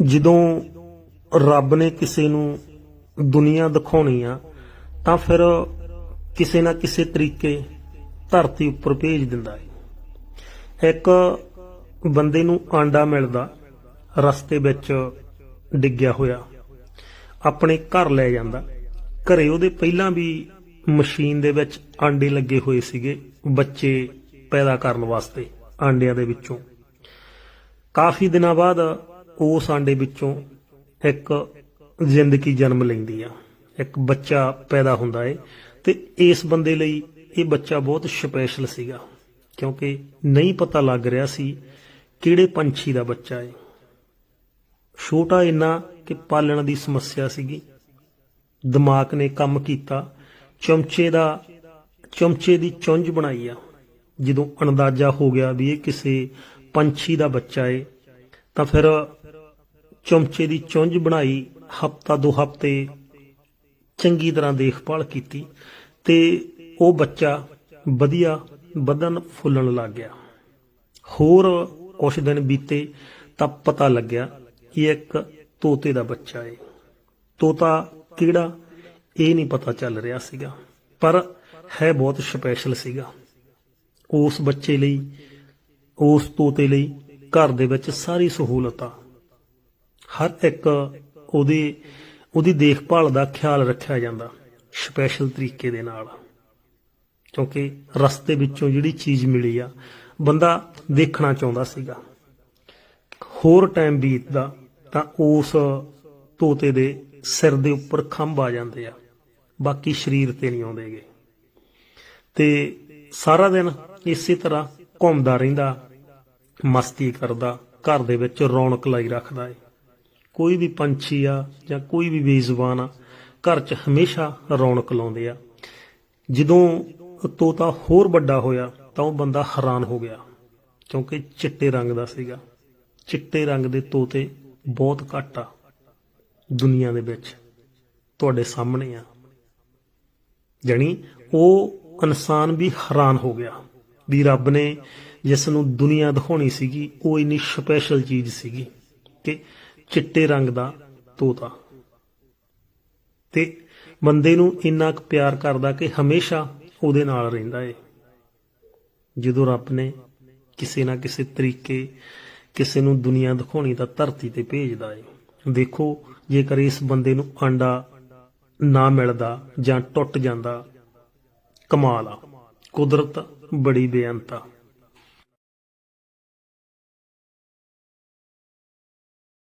ਜਦੋਂ ਰੱਬ ਨੇ ਕਿਸੇ ਨੂੰ ਦੁਨੀਆ ਦਿਖਾਉਣੀ ਆ, ਤਾਂ ਫਿਰ ਕਿਸੇ ਨਾ ਕਿਸੇ ਤਰੀਕੇ ਧਰਤੀ ਉੱਪਰ ਭੇਜ ਦਿੰਦਾ ਹੈ ਇੱਕ ਬੰਦੇ ਨੂੰ ਆਂਡਾ ਮਿਲਦਾ, ਰਸਤੇ ਵਿੱਚ ਡਿੱਗਿਆ ਹੋਇਆ, ਆਪਣੇ ਘਰ ਲੈ ਜਾਂਦਾ। ਘਰੇ ਉਹਦੇ ਪਹਿਲਾਂ ਵੀ ਮਸ਼ੀਨ ਦੇ ਵਿੱਚ ਆਂਡੇ ਲੱਗੇ ਹੋਏ ਸੀਗੇ, ਬੱਚੇ ਪੈਦਾ ਕਰਨ ਵਾਸਤੇ ਆਂਡਿਆਂ ਦੇ ਵਿੱਚੋਂ। ਕਾਫੀ ਦਿਨਾਂ ਬਾਅਦ ਉਸ ਆਂਡੇ ਵਿੱਚੋਂ ਇੱਕ ਜ਼ਿੰਦਗੀ ਜਨਮ ਲੈਂਦੀ ਆ। ਇੱਕ ਬੱਚਾ ਪੈਦਾ ਹੁੰਦਾ ਏ ਤੇ ਇਸ ਬੰਦੇ ਲਈ ਇਹ ਬੱਚਾ ਬਹੁਤ ਸਪੈਸ਼ਲ ਸੀਗਾ ਕਿਉਂਕਿ ਨਹੀਂ ਪਤਾ ਲੱਗ ਰਿਹਾ ਸੀ ਕਿਹੜੇ ਪੰਛੀ ਦਾ ਬੱਚਾ ਏ। ਛੋਟਾ ਇੰਨਾ ਕਿ ਪਾਲਣ ਦੀ ਸਮੱਸਿਆ ਸੀਗੀ। ਦਿਮਾਗ ਨੇ ਕੰਮ ਕੀਤਾ। ਚਮਚੇ ਦਾ, ਚਮਚੇ ਦੀ ਚੁੰਝ ਬਣਾਈ ਆ। ਜਦੋਂ ਅੰਦਾਜ਼ਾ ਹੋ ਗਿਆ ਵੀ ਇਹ ਕਿਸੇ ਪੰਛੀ ਦਾ ਬੱਚਾ ਏ, ਤਾਂ ਫਿਰ ਚਮਚੇ ਦੀ ਚੁੰਝ ਬਣਾਈ, ਹਫਤਾ ਦੋ ਹਫ਼ਤੇ ਚੰਗੀ ਤਰ੍ਹਾਂ ਦੇਖਭਾਲ ਕੀਤੀ ਤੇ ਉਹ ਬੱਚਾ ਵਧੀਆ ਵਧਣ ਫੁੱਲਣ ਲੱਗ ਗਿਆ। ਹੋਰ ਕੁਝ ਦਿਨ ਬੀਤੇ ਤਾਂ ਪਤਾ ਲੱਗਿਆ ਕਿ ਇੱਕ ਤੋਤੇ ਦਾ ਬੱਚਾ ਏ। ਤੋਤਾ ਕਿਹੜਾ ਇਹ ਨਹੀਂ ਪਤਾ ਚੱਲ ਰਿਹਾ ਸੀਗਾ, ਪਰ ਹੈ ਬਹੁਤ ਸਪੈਸ਼ਲ ਸੀਗਾ। ਉਸ ਬੱਚੇ ਲਈ, ਉਸ ਤੋਤੇ ਲਈ ਘਰ ਦੇ ਵਿੱਚ ਸਾਰੀ ਸਹੂਲਤਾਂ ਹਰ ਇੱਕ ਉਹਦੀ ਉਹਦੀ ਦੇਖਭਾਲ ਦਾ ਖਿਆਲ ਰੱਖਿਆ ਜਾਂਦਾ ਸਪੈਸ਼ਲ ਤਰੀਕੇ ਦੇ ਨਾਲ। ਕਿਉਂਕਿ ਰਸਤੇ ਵਿੱਚੋਂ ਜਿਹੜੀ ਚੀਜ਼ ਮਿਲੀ ਆ, ਬੰਦਾ ਦੇਖਣਾ ਚਾਹੁੰਦਾ ਸੀਗਾ। ਹੋਰ ਟਾਈਮ ਬੀਤਦਾ ਤਾਂ ਉਸ ਤੋਤੇ ਦੇ ਸਿਰ ਦੇ ਉੱਪਰ ਖੰਭ ਆ ਜਾਂਦੇ ਆ, ਬਾਕੀ ਸਰੀਰ ਤੇ ਨਹੀਂ ਆਉਂਦੇਗੇ ਤੇ ਸਾਰਾ ਦਿਨ ਇਸੇ ਤਰ੍ਹਾਂ ਘੁੰਮਦਾ ਰਹਿੰਦਾ, ਮਸਤੀ ਕਰਦਾ, ਘਰ ਦੇ ਵਿੱਚ ਰੌਣਕ ਲਾਈ ਰੱਖਦਾ ਏ। ਕੋਈ ਵੀ ਪੰਛੀ ਆ ਜਾਂ ਕੋਈ ਵੀ ਬੇਜ਼ੁਬਾਨ ਆ, ਘਰ 'ਚ ਹਮੇਸ਼ਾ ਰੌਣਕ ਲਾਉਂਦੇ ਆ। ਜਦੋਂ ਤੋਤਾ ਹੋਰ ਵੱਡਾ ਹੋਇਆ ਤਾਂ ਉਹ ਬੰਦਾ ਹੈਰਾਨ ਹੋ ਗਿਆ, ਕਿਉਂਕਿ ਚਿੱਟੇ ਰੰਗ ਦਾ ਸੀਗਾ। ਚਿੱਟੇ ਰੰਗ ਦੇ ਤੋਤੇ ਬਹੁਤ ਘੱਟ ਆ ਦੁਨੀਆ ਦੇ ਵਿੱਚ, ਤੁਹਾਡੇ ਸਾਹਮਣੇ ਆ। ਜਾਣੀ ਉਹ ਇਨਸਾਨ ਵੀ ਹੈਰਾਨ ਹੋ ਗਿਆ ਵੀ ਰੱਬ ਨੇ ਜਿਸ ਨੂੰ ਦੁਨੀਆ ਦਿਖਾਉਣੀ ਸੀਗੀ, ਉਹ ਇੰਨੀ ਸਪੈਸ਼ਲ ਚੀਜ਼ ਸੀਗੀ ਕਿ ਚਿੱਟੇ ਰੰਗ ਦਾ ਤੋਤਾ ਤੇ ਬੰਦੇ ਨੂੰ ਇੰਨਾ ਕੁ ਪਿਆਰ ਕਰਦਾ ਕਿ ਹਮੇਸ਼ਾ ਉਹਦੇ ਨਾਲ ਰਹਿੰਦਾ ਏ। ਜਦੋਂ ਰੱਬ ਨੇ ਕਿਸੇ ਨਾ ਕਿਸੇ ਤਰੀਕੇ ਕਿਸੇ ਨੂੰ ਦੁਨੀਆ ਦਿਖਾਉਣੀ ਤਾਂ ਧਰਤੀ ਤੇ ਭੇਜਦਾ ਏ। ਦੇਖੋ, ਜੇਕਰ ਇਸ ਬੰਦੇ ਨੂੰ ਆਂਡਾ ਨਾ ਮਿਲਦਾ ਜਾਂ ਟੁੱਟ ਜਾਂਦਾ, ਕਮਾਲ ਆ। ਕੁਦਰਤ ਬੜੀ ਬੇਅੰਤ ਆ।